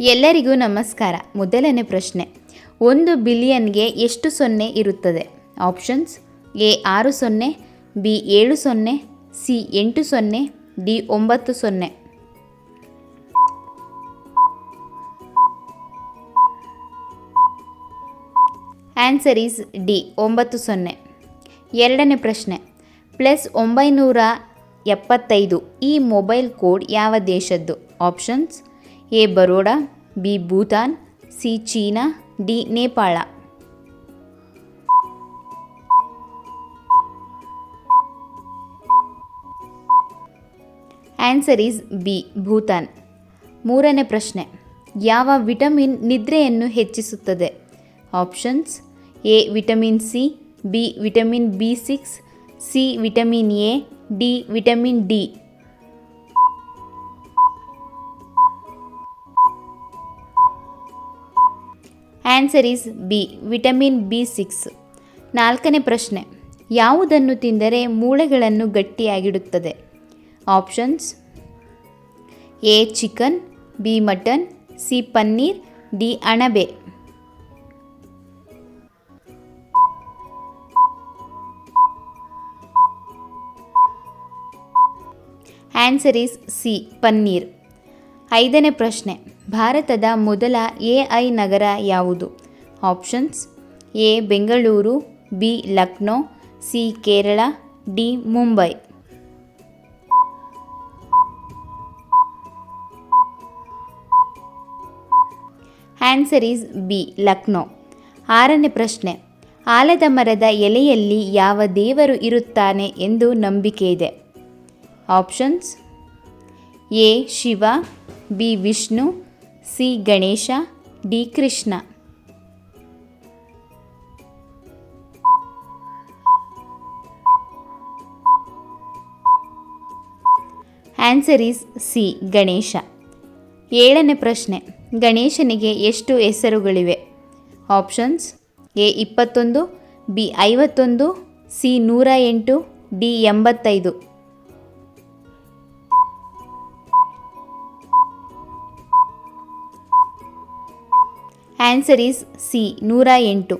ಎಲ್ಲರಿಗೂ ನಮಸ್ಕಾರ. ಮೊದಲನೇ ಪ್ರಶ್ನೆ. ಒಂದು ಬಿಲಿಯನ್ಗೆ ಎಷ್ಟು ಸೊನ್ನೆ ಇರುತ್ತದೆ? ಆಪ್ಷನ್ಸ್ ಎ ಆರು ಸೊನ್ನೆ, ಬಿ ಏಳು ಸೊನ್ನೆ, ಸಿ ಎಂಟು ಸೊನ್ನೆ, ಡಿ ಒಂಬತ್ತು ಸೊನ್ನೆ. ಆನ್ಸರ್ ಈಸ್ ಡಿ, ಒಂಬತ್ತು ಸೊನ್ನೆ. ಎರಡನೇ ಪ್ರಶ್ನೆ. ಪ್ಲಸ್ ಒಂಬೈನೂರ ಎಪ್ಪತ್ತೈದು ಈ ಮೊಬೈಲ್ ಕೋಡ್ ಯಾವ ದೇಶದ್ದು? Options A Baroda, B Bhutan, C China, D Nepal. Answer is B, Bhutan. ಮೂರನೇ ಪ್ರಶ್ನೆ, ಯಾವ ವಿಟಮಿನ್ ನಿದ್ರೆಯನ್ನು ಹೆಚ್ಚಿಸುತ್ತದೆ? Options, A vitamin C, B vitamin B six, C vitamin A, D vitamin D. Answer is B vitamin B six ನಾಲ್ಕನೇ ಪ್ರಶ್ನೆ, ಯಾವುದನ್ನು ತಿಂದರೆ ಮೂಳೆಗಳನ್ನು ಗಟ್ಟಿಯಾಗಿಡುತ್ತದೆ? Options A chicken B mutton C paneer D ಅಣಬೆ ಆನ್ಸರ್ ಈಸ್ ಸಿ ಪನ್ನೀರ್ ಐದನೇ ಪ್ರಶ್ನೆ ಭಾರತದ ಮೊದಲ ಎ ಐ ನಗರ ಯಾವುದು? Options, A, Bengaluru, B, Lucknow, C, Kerala, D, Mumbai. Answer is B, Lucknow. ಆರನೇ ಪ್ರಶ್ನೆ, ಆಲದ ಮರದ ಎಲೆಯಲ್ಲಿ ಯಾವ ದೇವರು ಇರುತ್ತಾನೆ ಎಂದು ನಂಬಿಕೆ ಇದೆ? Options, A, Shiva, B, Vishnu C Ganesha, D Krishna. Answer is C, Ganesha. ಏಳನೇ ಪ್ರಶ್ನೆ, ಗಣೇಶನಿಗೆ ಎಷ್ಟು ಹೆಸರುಗಳಿವೆ? ಆಪ್ಷನ್ಸ್, ಎ ಇಪ್ಪತ್ತೊಂದು, ಬಿ ಐವತ್ತೊಂದು, ಸಿ ನೂರ ಎಂಟು, ಡಿ ಎಂಬತ್ತೈದು. ಆನ್ಸರ್ ಈಸ್ ಸಿ ನೂರ ಎಂಟು.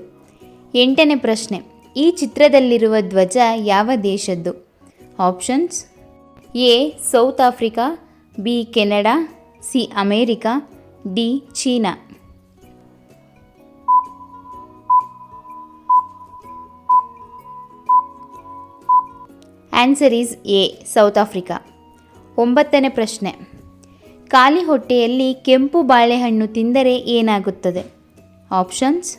ಎಂಟನೇ ಪ್ರಶ್ನೆ, ಈ ಚಿತ್ರದಲ್ಲಿರುವ ಧ್ವಜ ಯಾವ ದೇಶದ್ದು? Options A South Africa B Canada C America D China answer is A South Africa ಒಂಬತ್ತನೇ ಪ್ರಶ್ನೆ ಖಾಲಿ ಹೊಟ್ಟೆಯಲ್ಲಿ ಕೆಂಪು ಬಾಳೆಹಣ್ಣು ತಿಂದರೆ ಏನಾಗುತ್ತದೆ? ಆಪ್ಷನ್ಸ್,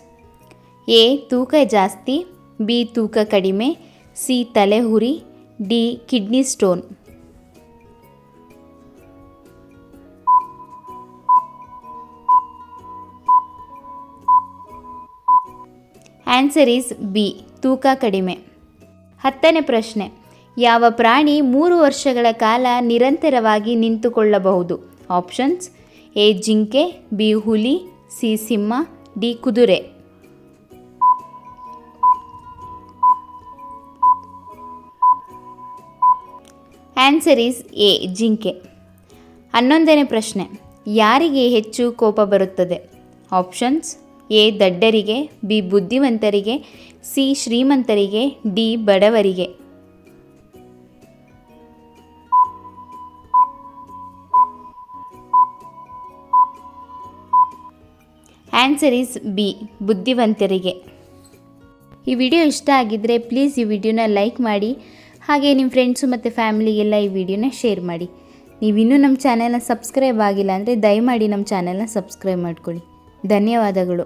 ಎ, ತೂಕ ಜಾಸ್ತಿ, ಬಿ, ತೂಕ ಕಡಿಮೆ, C ತಲೆಹುರಿ D, kidney stone. Answer is B, ತೂಕ ಕಡಿಮೆ. ಹತ್ತನೇ ಪ್ರಶ್ನೆ, ಯಾವ ಪ್ರಾಣಿ ಮೂರು ವರ್ಷಗಳ ಕಾಲ ನಿರಂತರವಾಗಿ ನಿಂತುಕೊಳ್ಳಬಹುದು? ಆಪ್ಷನ್ಸ್ ಎ ಜಿಂಕೆ ಬಿ ಹುಲಿ ಸಿ ಸಿಂಹ ಡಿ ಕುದುರೆ ಆನ್ಸರ್ ಈಸ್ ಎ ಜಿಂಕೆ ಹನ್ನೊಂದನೇ ಪ್ರಶ್ನೆ, ಯಾರಿಗೆ ಹೆಚ್ಚು ಕೋಪ ಬರುತ್ತದೆ? ಆಪ್ಷನ್ಸ್ ಎ ದಡ್ಡರಿಗೆ ಬಿ ಬುದ್ಧಿವಂತರಿಗೆ ಸಿ ಶ್ರೀಮಂತರಿಗೆ ಡಿ ಬಡವರಿಗೆ. ಆನ್ಸರ್ ಈಸ್ ಬಿ ಬುದ್ಧಿವಂತರಿಗೆ. ಈ ವಿಡಿಯೋ ಇಷ್ಟ ಆಗಿದ್ದರೆ ಪ್ಲೀಸ್ ಈ ವಿಡಿಯೋನ ಲೈಕ್ ಮಾಡಿ, ಹಾಗೆ ನಿಮ್ಮ ಫ್ರೆಂಡ್ಸು ಮತ್ತು ಫ್ಯಾಮಿಲಿಗೆಲ್ಲ ಈ ವಿಡಿಯೋನ ಶೇರ್ ಮಾಡಿ. ನೀವಿನ್ನೂ ನಮ್ಮ ಚಾನೆಲ್ನ ಸಬ್ಸ್ಕ್ರೈಬ್ ಆಗಿಲ್ಲ ಅಂದರೆ ದಯಮಾಡಿ ನಮ್ಮ ಚಾನೆಲ್ನ ಸಬ್ಸ್ಕ್ರೈಬ್ ಮಾಡ್ಕೊಳ್ಳಿ. ಧನ್ಯವಾದಗಳು.